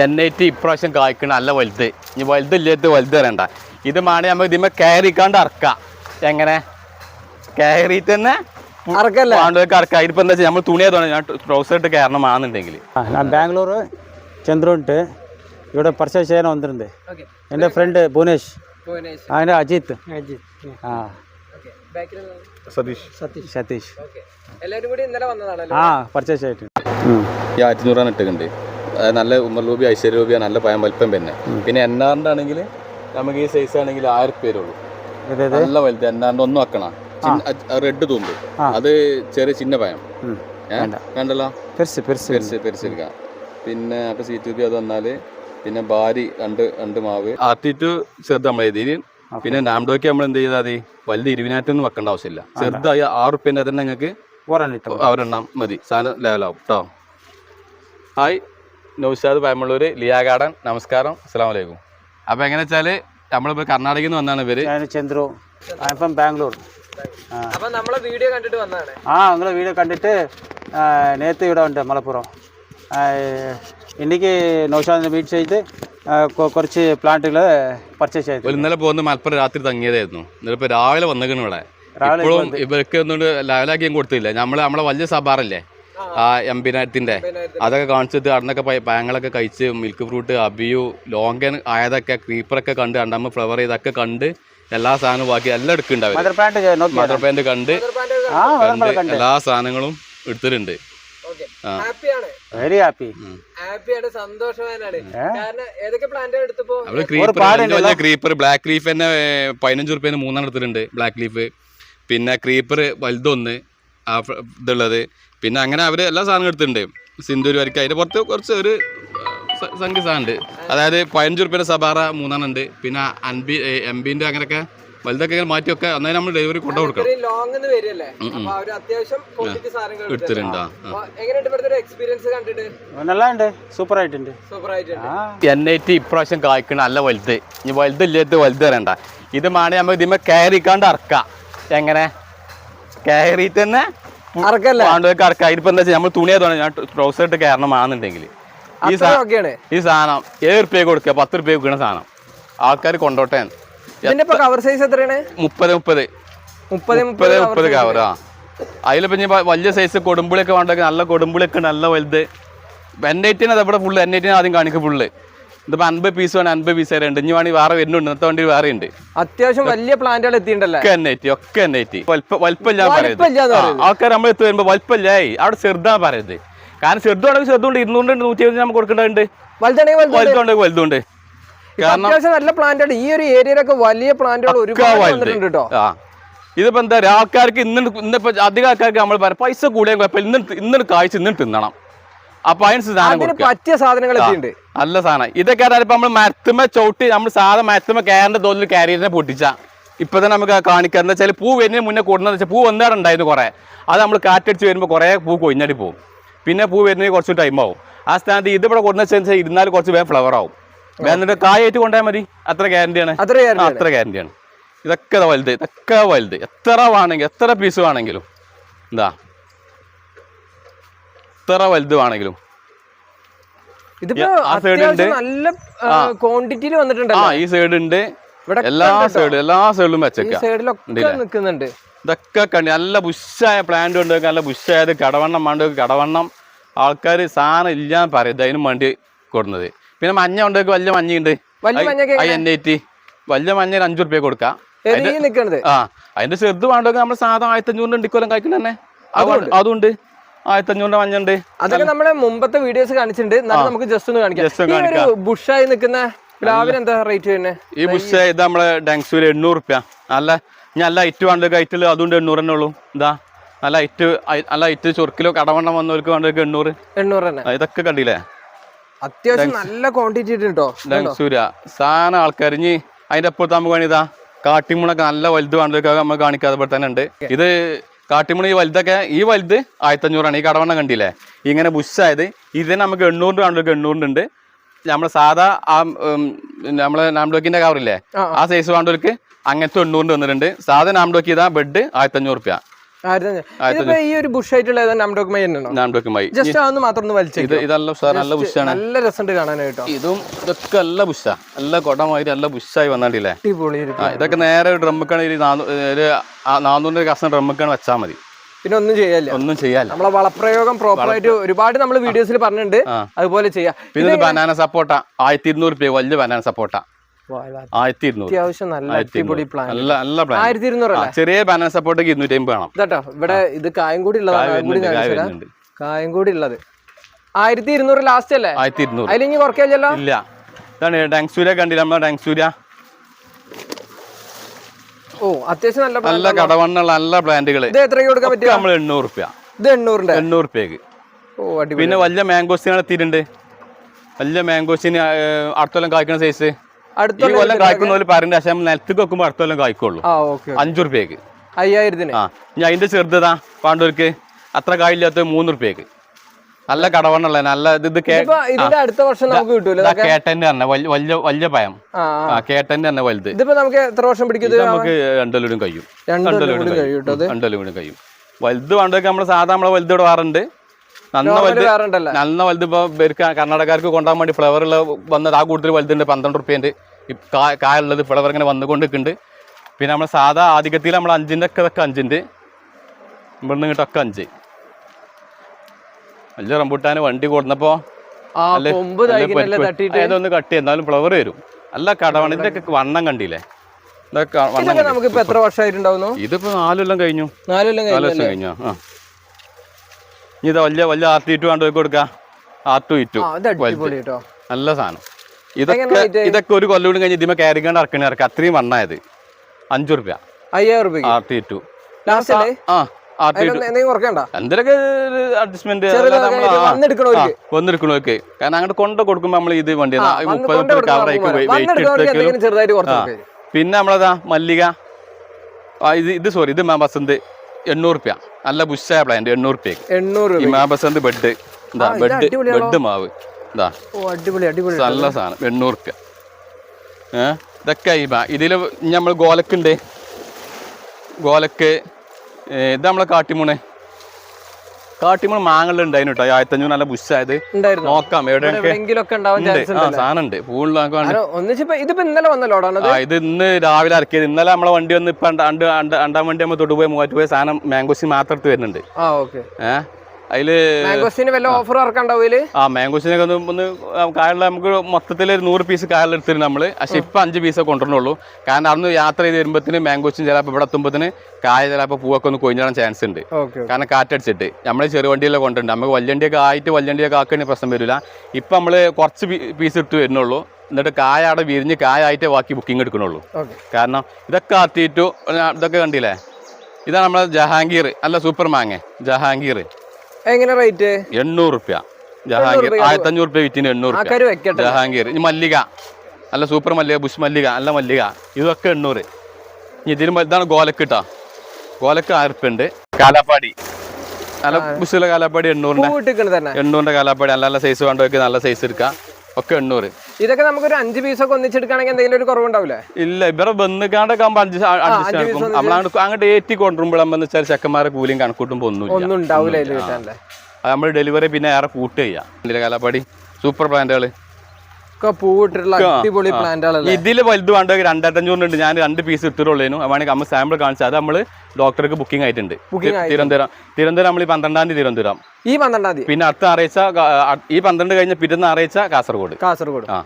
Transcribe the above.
N I T ഇപ്രാവശ്യം കായ്ക്കണ നല്ല വലുത്. ഇനി വലുതില്ലാത്ത വലുത് വരണ്ട. ഇത് മാണി നമുക്ക് ഇതിമേ കയറിക്കാണ്ട് അറക്ക. എങ്ങനെ? കയറിയിട്ട് തന്നെ അറക്കല്ലേ? ആണ്ടുകൾക്ക് അറക്ക. ഇതിപ്പോ എന്താ നമ്മൾ നമ്മൾ തുണിയതാണ് ഞാൻ ട്രൗസർ ഇട്ട് കയറണമാണെന്നുണ്ടെങ്കിൽ ഞാൻ ബാംഗ്ലൂർ ചന്ദ്രോണ്ട്. ഇവിടെ പർച്ചേസ് ചെയ്യാൻ വന്നിട്ടുണ്ട് എന്റെ ഫ്രണ്ട് ഭുവനേഷ്. അതിന്റെ അജിത്ത്. ആ. സതീഷ്. സതീഷ്. സതീഷ്. കൂടി ഇന്നലെ ആ പർച്ചേസ് ആയിട്ട് ഈ ആണ് ഇട്ടിട്ടുണ്ട് നല്ല ഉമ്മർ രൂപ ഐശ്വര്യ നല്ല പയം വലിപ്പം പിന്നെ പിന്നെ എന്നാറിന്റെ ആണെങ്കിൽ നമുക്ക് ഈ സൈസ് ആണെങ്കിൽ ആയിരം പേരുള്ളൂ ഉള്ളൂ. നല്ല വലുത് എന്നാറിന്റെ ഒന്നും ആക്കണ. റെഡ് തൂമ്പ്. അത് ചെറിയ ചിന്ന പയം കണ്ടല്ലോ പിന്നെ അപ്പൊ സി ടു അത് വന്നാൽ പിന്നെ ബാരി രണ്ട് രണ്ട് മാവ്. ആർട്ടി ടു ചെറുത് നമ്മൾ എഴുതി. പിന്നെ നാംഡോക്ക് നമ്മൾ എന്ത് ചെയ്താൽ മതി? വലുത് ഇരുപതിനായിരത്തൊന്നും വെക്കേണ്ട ആവശ്യമില്ല. ചെറുതായ ആറ് റുപ്യന്റെ തന്നെ നിങ്ങൾക്ക് ഒരെണ്ണം മതി. സാധനം ലെവലാവും കേട്ടോ ഹായ് നൗഷാദ് പയമ്പള്ളൂർ ലിയാ ഗാർഡൻ നമസ്കാരം അസ്സാം വലൈക്കും അപ്പോൾ എങ്ങനെ വെച്ചാൽ നമ്മളിപ്പോൾ കർണാടകയിൽ നിന്ന് വന്നാണ് ഇവർ ഞാൻ ചന്ദ്രു. I from Bangalore. ആ. അപ്പൊ നമ്മളെ വീഡിയോ കണ്ടിട്ട് വന്നതാണ്. ആ നിങ്ങളെ വീഡിയോ കണ്ടിട്ട് നേരത്തെ ഇവിടെ ഉണ്ട് മലപ്പുറം. ഇന്നിക്ക് എനിക്ക് നൗഷാദിനെ മീറ്റ് ചെയ്ത് കൊ- കുറച്ച് പ്ലാന്റുകൾ പർച്ചേസ് ചെയ്തു. ഒരു ഇന്നലെ പോകുന്ന മലപ്പുറം രാത്രി തങ്ങിയതായിരുന്നു. ഇന്നലെ ഇപ്പോൾ രാവിലെ വന്നേക്കണ് ഇവിടെ. ഇപ്പോഴും ഇവർക്ക് ഒന്നുകൊണ്ട് ലാവലാക്കിയും കൊടുത്തില്ല. നമ്മൾ നമ്മളെ വലിയ സബാറല്ലേ? ആ എംപിനായത്തിന്റെ അതൊക്കെ കാണിച്ചിട്ട് അവിടുന്നൊക്കെ പഴങ്ങളൊക്കെ കഴിച്ച് മിൽക്ക് ഫ്രൂട്ട് അബിയു ലോങ്കൻ ആയതൊക്കെ ക്രീപ്പറൊക്കെ കണ്ട് രണ്ടാമ ഫ്ലവർ ഇതൊക്കെ കണ്ട് എല്ലാ സാധനവും ബാക്കി എല്ലാം എടുക്കുന്നുണ്ടാവും മദർ പ്ലാന്റ് കണ്ട് ആ കണ്ട്. എല്ലാ സാധനങ്ങളും എടുത്തിട്ടുണ്ട്. വെരി ഹാപ്പി ഹാപ്പിയാണ് സന്തോഷവാനാണ്. കാരണം ഏതൊക്കെ എടുത്തപ്പോ? ക്രീപ്പർ ക്രീപ്പർ ബ്ലാക്ക് ലീഫ് തന്നെ പതിനഞ്ച് റുപ്യ മൂന്നെണ്ണം എടുത്തിട്ടുണ്ട് ബ്ലാക്ക് ലീഫ് പിന്നെ ക്രീപ്പർ വലുതൊന്ന് ആ ഇതുള്ളത്. പിന്നെ അങ്ങനെ അവർ എല്ലാ സാധനവും എടുത്തിട്ടുണ്ട്. സിന്ധൂർ വരയ്ക്ക്. അതിന്റെ പുറത്ത് കുറച്ച് ഒരു സംഖ്യ സാധനമുണ്ട് അതായത് പതിനഞ്ച് റുപ്യേന്റെ സബാറ മൂന്നെണ്ണം ഉണ്ട്. പിന്നെ അൻപി എം ബിന്റെ അങ്ങനെയൊക്കെ വലുതൊക്കെ ഇങ്ങനെ മാറ്റിയൊക്കെ അന്നേരം നമ്മൾ ഡെലിവറി കൊണ്ടു കൊടുക്കണം. എടുത്തിട്ടുണ്ട്. സൂപ്പർ ആയിട്ടുണ്ട് സൂപ്പർ ആയിട്ടുണ്ട് ആ. എൻ ഐ ടി ഇപ്രാവശ്യം കായ്ക്കണ നല്ല വലുത്. ഇനി വലുതില്ലാത്ത വലുത് വരണ്ട ഇത് മാണി നമ്മൾ ഇതിമേ കയറിക്കാണ്ട് അറക്കാം. എങ്ങനെ? കയറിയിട്ട് തന്നെ പാണ്ടൊക്കെ അറക്കാം ഇതിപ്പോ എന്താ വെച്ചാൽ നമ്മൾ തുണി ആയതുകൊണ്ട് ഞാൻ ട്രൗസർ ഇട്ട് കയറണമാണെന്നുണ്ടെങ്കിൽ ഈ സാധനം ഈ സാധനം ഏഴ് റുപ്യ കൊടുക്കുക പത്ത് റുപ്യ കൊടുക്കുന്ന സാധനം. ആൾക്കാർ കൊണ്ടോട്ടെ. കവർ സൈസ് എത്രയാണ്? മുപ്പത് മുപ്പത്. മുപ്പത് മുപ്പത് മുപ്പത് കവർ ആ. അതിലിപ്പോ ഇനി വലിയ സൈസ് കൊടുമ്പുളിയൊക്കെ വേണ്ടൊക്കെ നല്ല കൊടുമ്പുളിയൊക്കെ നല്ല വലുത്. എൻ ഐറ്റിന് ഇവിടെ ഫുള്ള് എൻ ഐറ്റിന് ആദ്യം കാണിക്കും ഫുള്ള് ഇതിപ്പോ അൻപത് പീസ് വേണം അൻപത് പീസ് വരെ ഉണ്ട്. ഇനി വേണമെങ്കിൽ വേറെ വരുന്നുണ്ട്. ഇന്നത്തെ വണ്ടി വേറെ ഉണ്ട്. അത്യാവശ്യം വലിയ പ്ലാന്റുകൾ എത്തിയിട്ടുണ്ടല്ലോ? ഒക്കെ ഐറ്റി ഒക്കെ വലിപ്പമില്ല പറയുന്നത് ആൾക്കാർ നമ്മൾ എത്തി വരുമ്പോ വലിപ്പമില്ലായി അവിടെ ചെറുതാ പറയുന്നത് കാരണം ചെറുതാണെങ്കിൽ ചെറുതുണ്ട് ഇരുന്നൂറുണ്ട് നൂറ്റി നമുക്ക് കൊടുക്കേണ്ടതുണ്ട്. വലുതുണ്ട്. വലുതുണ്ട്. അത്യാവശ്യം നല്ല പ്ലാന്റുകൾ ഈ ഒരു ഏരിയയിലൊക്കെ വലിയ പ്ലാന്റുകൾ ഒരുപാട് കേട്ടോ. ഇതിപ്പോ എന്താ പറയുക ആൾക്കാർക്ക് ഇന്ന് ഇന്നിപ്പോ അധികം ആൾക്കാർക്ക് നമ്മൾ പറയാം പൈസ കൂടിയ കുഴപ്പമില്ല. ഇന്ന് ഇന്ന് കാഴ്ച ഇന്ന് തിന്നണം. അപ്പൊ അതിന് സാധനം പറ്റിയ സാധനങ്ങൾ നല്ല സാധനം. ഇതൊക്കെ ഇപ്പൊ നമ്മൾ മരത്തുമ്മ ചവിട്ടി നമ്മൾ സാധാരണ മരത്തുമ്മ കയറിന്റെ തോതിൽ കാരിയറിനെ പൊട്ടിച്ച. ഇപ്പൊ തന്നെ നമുക്ക് കാണിക്കുക എന്താ വെച്ചാൽ പൂ വരുന്നതിന് മുന്നേ കൂടുന്നത് വെച്ചാൽ പൂ വന്നേരം ഉണ്ടായിരുന്നു കുറെ. അത് നമ്മൾ കാറ്റടിച്ച് വരുമ്പോൾ കുറെ പൂ കൊഞ്ഞടി പോകും പിന്നെ പൂ വരുന്നതിന് കുറച്ച് ടൈം ആവും. ആ സ്ഥാനത്ത് ഇതിവിടെ കൊടുന്ന കൊടുക്കുന്ന വെച്ചാൽ ഇരുന്നാൽ കുറച്ച് വേഗം ഫ്ലവർ ആവും. വേറെ കായായിട്ട് കൊണ്ടുപോയാൽ മതി. അത്ര ഗ്യാരണ്ടിയാണ് അത്ര ഗ്യാരണ്ടിയാണ് ഇതൊക്കെ വലുത്. ഇതൊക്കെ വലുത്. എത്ര വേണമെങ്കിൽ എത്ര പീസ് വേണമെങ്കിലും. എന്താ എത്ര വലുത് വേണമെങ്കിലും? ഇതിപ്പോ ആ side ഉണ്ട്. നല്ല ക്വാണ്ടിറ്റിയിൽ ആ. ഈ സൈഡ് ഉണ്ട്. എല്ലാ സൈഡും എല്ലാ സൈഡിലും ഈ വെച്ചേക്ക നിൽക്കുന്നുണ്ട്. ഇതൊക്കെ കണ്ടി നല്ല ബുഷായ പ്ലാന്റ് ഉണ്ട്. നല്ല ബുഷായത് കടവണ്ണം വേണ്ട കടവണ്ണം ആൾക്കാർ സാധനം ഇല്ലാന്ന് പറയും. അതിനും വേണ്ടി കൊടുക്കുന്നത് പിന്നെ മഞ്ഞ ഉണ്ട്. വലിയ മഞ്ഞയുണ്ട്. എയ്റ്റി വലിയ മഞ്ഞ ഒരു അഞ്ചു റുപ്യ കൊടുക്കാം ആ അതിന്റെ ചെറുത് വേണ്ടൊക്കെ നമ്മൾ ആയിരത്തി ആയിരത്തഞ്ഞൂറിന് ഇണ്ടിക്കോലം കഴിക്കുന്ന തന്നെ അതുണ്ട് ആയിരത്തഞ്ഞൂറിന്റെ മഞ്ഞുണ്ട്. അതൊക്കെ നമ്മളെ മുമ്പത്തെ വീഡിയോസ് കാണിച്ചിട്ടുണ്ട്. എന്നാലും നമുക്ക് ജസ്റ്റ് ഒന്ന് കാണിക്കാം. ബുഷായി നിൽക്കുന്ന പ്ലാവിന് എന്താ റേറ്റ് തന്നെ ഈ ബുഷ് ഇത് നമ്മളെ ഡാങ്സൂര് എണ്ണൂറ് റുപ്യ. നല്ല ഞാൻ നല്ല ഐറ്റ് വേണ്ട ഐറ്റിൽ അതുകൊണ്ട് എണ്ണൂറ് തന്നെ ഉള്ളൂ. ഇതാ. നല്ല ഐറ്റ് നല്ല ഐറ്റ് ചൊറുക്കിലോ കടവണ്ണം വന്നവർക്ക് വേണ്ടവർക്ക് എണ്ണൂറ്. എണ്ണൂറ് തന്നെ. ഇതൊക്കെ കണ്ടില്ലേ? അത്യാവശ്യം നല്ല ക്വാണ്ടിറ്റി കേട്ടോ ഡാങ്സൂര സാധനം ആൾക്കാർ ഇനി അതിന്റെ അപ്പുറത്ത് നമുക്ക് വേണ്ടി ഇതാ കാട്ടിമുണൊക്കെ നല്ല വലുത് വേണ്ടതൊക്കെ നമ്മൾ കാണിക്കാതെ തന്നെ ഉണ്ട്. ഇത് കാട്ടിമുണ ഈ വലുതൊക്കെ ഈ വലുത് ആയിരത്തഞ്ഞൂറാണ്. ഈ കടവണ്ണം കണ്ടില്ലേ? ഇങ്ങനെ ബുഷായത്. ഇതിന് നമുക്ക് എണ്ണൂറ് വേണ്ടവർക്ക് എണ്ണൂറിന്റെ ഉണ്ട്. നമ്മളെ സാധാ ആ നമ്മളെ നാംഡോക്കിന്റെ കവറില്ലേ? ആ, സൈസ് വേണ്ടവർക്ക് അങ്ങനത്തെ എണ്ണൂറിന്റെ വന്നിട്ടുണ്ട്. സാധാ നാംഡോക്കി ഇതാ ബെഡ് ആയിരത്തഞ്ഞൂറ് റുപ്യ. ഈ ഒരു ബുഷ് ആയിട്ടുള്ള ജസ്റ്റ് അതൊന്ന് മാത്രം ഒന്ന് വലിച്ചു ഇത് ഇതല്ല ഉഷാർ നല്ല ബുഷാണ് നല്ല രസമുണ്ട് കാണാനായിട്ടോ ഇതും ഇതൊക്കെ നല്ല ബുഷാ നല്ല കൊടമായി നല്ല ബുഷായി വന്നിട്ടില്ലേ? ഇതൊക്കെ നേരെ ഡ്രമ്മിക്കാണ് ഒരു നാനൂറിന്റെ കസം ഡ്രമ്മക്കാണ് വെച്ചാൽ മതി. പിന്നെ ഒന്നും ചെയ്യാല്ല. ഒന്നും ചെയ്യാല്ല. നമ്മളെ വളപ്രയോഗം പ്രോപ്പർ ആയിട്ട് ഒരുപാട് നമ്മൾ വീഡിയോസിൽ പറഞ്ഞിട്ടുണ്ട്. അതുപോലെ ചെയ്യാം. പിന്നെ ബനാന സപ്പോട്ട ആയിരത്തി ഇരുന്നൂറ് രൂപ വലിയ ബനാന സപ്പോട്ട ഇത് ആയിരത്തി ഇരുന്നൂറ് അത്യാവശ്യം നല്ല അടിപൊളി പ്ലാൻ നല്ല നല്ല പ്ലാൻ ആയിരത്തി ഇരുന്നൂറല്ലേ ചെറിയ ബാനർ സപ്പോർട്ട് ഇരുന്നൂറ്റി അമ്പത് വേണം. ഇതാട്ടോ ഇവിടെ ഇത് കായം കൂടി ഉള്ളതാണ് കായ കൂടി ഉള്ളത് ആയിരത്തി ഇരുന്നൂറ് ലാസ്റ്റ് അല്ലേ ആയിരത്തി ഇരുന്നൂറ് അതിൽ ഇനി കുറയ്ക്കല്ലോ ഇല്ല. ഇതാണ് ഡാങ്സൂര്യ കണ്ടില്ല നമ്മളെ ഡാങ്സൂര്യ ഓ അത്യാവശ്യം നല്ല നല്ല കടവണ്ണുള്ള നല്ല പ്ലാന്റുകൾ ഇത് എത്രയ്ക്ക് കൊടുക്കാൻ പറ്റും നമ്മൾ എണ്ണൂറ് റുപ്യ ഇത് എണ്ണൂറിന്റെ? എണ്ണൂറ് റുപ്യക്ക് ഓ അടിപൊളി. പിന്നെ വലിയ മാംഗോസ്റ്റിനാണ് എത്തിയിട്ടുണ്ട്. വലിയ മാംഗോസ്റ്റിന് അടുത്തോളം കായ്ക്കുന്ന സൈസ് ഈ അടുത്തുള്ള കൊല്ലം കായ്ക്കുന്ന പറയുന്നത് പക്ഷേ നിലത്തേക്ക് വെക്കുമ്പോൾ അടുത്തൊല്ലം കായ്ക്കുള്ളൂ. ആ ഓക്കെ അഞ്ചു റുപ്യക്ക് അയ്യായിരത്തിന്? ആ ഇനി അതിന്റെ ചെറുതാ പാണ്ടൂർക്ക് അത്ര കായില്ലാത്ത മൂന്ന് റുപ്യക്ക് നല്ല കടവണ്ണുള്ള നല്ല ഇത് അടുത്ത വർഷം നമുക്ക് കിട്ടൂല കേട്ടന്റെ തന്നെ വലിയ വലിയ പയം. കേട്ടന്റെ തന്നെ വലുത്. ഇതിപ്പോ നമുക്ക് എത്ര വർഷം പിടിക്കും ഇത് ഇത് നമുക്ക് രണ്ടല്ലോടും കഴിയും. രണ്ടു കൊല്ലം കൂടി കഴിയും. രണ്ടല്ലും കഴിയും. വലുത് പാണ്ഡൂർക്ക് നമ്മൾ സാധാ നമ്മളെ വലുത് ഇവിടെ വേറുണ്ട് നല്ല വലുത് ഇപ്പൊ കർണാടകക്കാർക്ക് കൊണ്ടാൻ വേണ്ടി ഫ്ലവർ ഉള്ള വന്നത് ആ കൂടുതൽ വലുതുണ്ട് പന്ത്രണ്ട് റുപ്യന്റെ കായുള്ളത് ഫ്ലവർ ഇങ്ങനെ വന്നുകൊണ്ട് നിൽക്കുന്നുണ്ട് പിന്നെ നമ്മൾ സാധാ ആധികത്തിൽ നമ്മൾ അഞ്ചിന്റെ ഒക്കെ ഇതൊക്കെ അഞ്ചിന്റെ. ഇവിടുന്ന് ഇങ്ങോട്ടൊക്കെ അഞ്ച്. വലിയ റംബൂട്ടാന് വണ്ടി കൊടുന്നപ്പോൾ കട്ട് ഏതൊന്ന് കട്ടി എന്നാലും ഫ്ലവർ വരും. അല്ല കടവണ്. ഇതിന്റെയൊക്കെ വണ്ണം കണ്ടില്ലേ? ഇതൊക്കെ ഇതിപ്പോ നാലെല്ലാം കഴിഞ്ഞു. നാലെല്ലാം നാല് കഴിഞ്ഞു കഴിഞ്ഞു. ആ. ഇതാ വലിയ വലിയ ആർ ടി ടു കണ്ടു കൊടുക്കാം. ആർ ടു ഇറ്റു നല്ല സാധനം. ഇതൊക്കെ ഇതൊക്കെ ഒരു കൊല്ലം കൂടി കഴിഞ്ഞ് ഇതിമ കയറിക്കാണ്ട് ഇറക്കണ ഇറക്കുക അത്രയും വണ്ണായത്. അഞ്ചു റുപ്യ. അയ്യായിരം ആർ ടി ടു ആ എന്തൊക്കെ അഡ്ജസ്റ്റ്മെന്റ് വന്നെടുക്കണോക്കെ കാരണം അങ്ങോട്ട് കൊണ്ട കൊടുക്കുമ്പോ നമ്മൾ ഇത് വണ്ടി മുപ്പത് കവർ. പിന്നെ നമ്മളതാ മല്ലിക. ഇത് ഇത് സോറി ഇത് വസന്ത്. എണ്ണൂറ് രൂപ നല്ല ബുഷായ പ്ലാന്റ് എണ്ണൂറ് റുപ്യക്ക്. എണ്ണൂറ് മാ ബെഡ് ഇതാ ബെഡ് ബെഡ് മാവ്. ഇതാ. ഓ അടിപൊളി അടിപൊളി നല്ല സാധനം എണ്ണൂറ് റുപ്യ. ഏ? ഇതൊക്കെ ഇതിൽ നമ്മൾ ഗോലക്കുണ്ട്. ഗോലക്ക് ഇത് നമ്മളെ കാട്ടിമൂണ്. കാട്ടിമൂണ് മാങ്ങളുണ്ട് ഉണ്ടായിരുന്നു കേട്ടോ ആയിരത്തഞ്ഞൂറ് നല്ല ബുഷായത് നോക്കാം എവിടെയൊക്കെ എവിടെയെങ്കിലും ഒക്കെ. ഉണ്ടാവാൻ ഉണ്ട്. ഉണ്ട് സാധനം ഉണ്ട് പൂളിലാക്കാൻ കാരണം ഒന്നിച്ചിപ്പോ ഇതിപ്പോ ഇന്നലെ വന്ന ലോഡാണത് ആ ഇത് ഇന്ന് രാവിലെ ഇറക്കിയത് ഇന്നലെ നമ്മളെ വണ്ടി വന്ന് ഇപ്പൊ അണ്ട വണ്ടി നമ്മൾ തൊട്ടുപോയി മൂവാറ്റുപോയ സാധനം മാംഗോസി മാത്രം എടുത്ത് വരുന്നുണ്ട്. ഏഹ് അതിൽ മാംഗോസിന് വല്ല ഓഫർ ഇറക്കണ്ടാവില്ല ആ മാംഗോസിനൊക്കെ ഒന്ന് ഒന്ന് കായുള്ള നമുക്ക് മൊത്തത്തിൽ ഒരു നൂറ് പീസ് കായലിൽ എടുത്തിരുന്നു നമ്മൾ. പക്ഷെ ഇപ്പൊ അഞ്ച് പീസ് കൊണ്ടുവരണുള്ളൂ കാരണം അന്ന് യാത്ര ചെയ്ത് വരുമ്പോഴത്തേന് മാംഗോസിന് ചിലപ്പോൾ ഇവിടെ എത്തുമ്പോത്തിന് കായ ചിലപ്പോൾ പൂവൊക്കെ ഒന്ന് കൊഴിഞ്ഞിടാൻ ചാൻസ് ഉണ്ട്. കാരണം കാറ്റടിച്ചിട്ട്. നമ്മൾ ചെറു വണ്ടിയിലെ കൊണ്ടുണ്ട് നമുക്ക് വല്യണ്ടിയൊക്കെ ആയിട്ട് വല്യണ്ടിയൊക്കെ ആക്കണ പ്രശ്നം വരില്ല. ഇപ്പം നമ്മൾ കുറച്ച് പീസ് ഇട്ട് വരുന്നുള്ളൂ. എന്നിട്ട് കായ അവിടെ വിരിഞ്ഞ് കായ ആയിട്ടേ ബാക്കി ബുക്കിംഗ് എടുക്കണുള്ളൂ. കാരണം ഇതൊക്കെ ആത്തിയിട്ടു ഇതൊക്കെ കണ്ടില്ലേ? ഇതാണ് നമ്മളെ ജഹാംഗീർ അല്ല സൂപ്പർ മാങ്ങ ജഹാംഗീർ. എങ്ങനെ റേറ്റ് എണ്ണൂറ് റുപ്യ. ജഹാംഗീർ. ആയിരത്തി അഞ്ഞൂറ് റുപ്യ വിറ്റിന് എണ്ണൂറ് ജഹാംഗീർ. ഇനി മല്ലിക. നല്ല സൂപ്പർ മല്ലിക ബുഷ് മല്ലിക നല്ല മല്ലിക. ഇതൊക്കെ എണ്ണൂറ്. ഇനി ഇതിലും ഇതാണ് ഗോലക്ക് കേട്ടോ ഗോലക്ക് ആയിരം ഉണ്ട്. കാലാപ്പാടി. നല്ല ബുഷിലെ കാലാപ്പാടി എണ്ണൂറിന്റെ. എണ്ണൂറിന്റെ കാലാപ്പാടി. നല്ല നല്ല സൈസ് വേണ്ടവർക്ക് നല്ല സൈസ് എടുക്കാം. ഒക്കെ എണ്ണൂറ്. ഇതൊക്കെ നമുക്ക് ഒരു അഞ്ച് പീസ് ഒക്കെ ഒന്നിച്ചെടുക്കുകയാണെങ്കിൽ എന്തെങ്കിലും ഒരു കുറവുണ്ടാവില്ലേ ഇല്ല ഇവരെ ബന്ധുക്കാണ്ടൊക്കെ ആകുമ്പോൾ അഡ്ജസ്റ്റ് ആക്കും. നമ്മളങ്ങോട്ട് അങ്ങോട്ട് ഏറ്റി കൊണ്ടുവരുമ്പോഴെന്ന് വെച്ചാൽ ചെക്കന്മാരെ കൂലിയും കണക്കൂട്ടുമ്പോൾ ഒന്നുമില്ല. ഒന്നും ഉണ്ടാവില്ല നമ്മൾ ഡെലിവറി പിന്നെ ഏറെ കൂട്ട് ചെയ്യാം കാലാപ്പാടി സൂപ്പർ പ്ലാന്റുകൾ ഒക്കെ പൂവിട്ടിട്ടുള്ള അടിപൊളി പ്ലാന്റുകളല്ലേ ഇതിൽ വലുത് വേണ്ട രണ്ടായിരത്തഞ്ഞൂറിനുണ്ട് ഞാൻ രണ്ട് പീസ് ഇട്ടിട്ടുള്ളൂ വേണമെങ്കിൽ നമ്മൾ സാമ്പിൾ കാണിച്ചാൽ അത് നമ്മൾ ഡോക്ടർക്ക് ബുക്കിംഗ് ആയിട്ടുണ്ട്. തിരുവനന്തപുരം. തിരുവനന്തപുരം നമ്മൾ ഈ പന്ത്രണ്ടാം തീയതി തിരുവനന്തപുരം. ഈ പന്ത്രണ്ടാം തീയതി? പിന്നെ അടുത്ത അ- ഈ പന്ത്രണ്ട് കഴിഞ്ഞ പിറ്റേന്ന് ഞായറാഴ്ച കാസർഗോഡ്. കാസർഗോഡ്. ആ.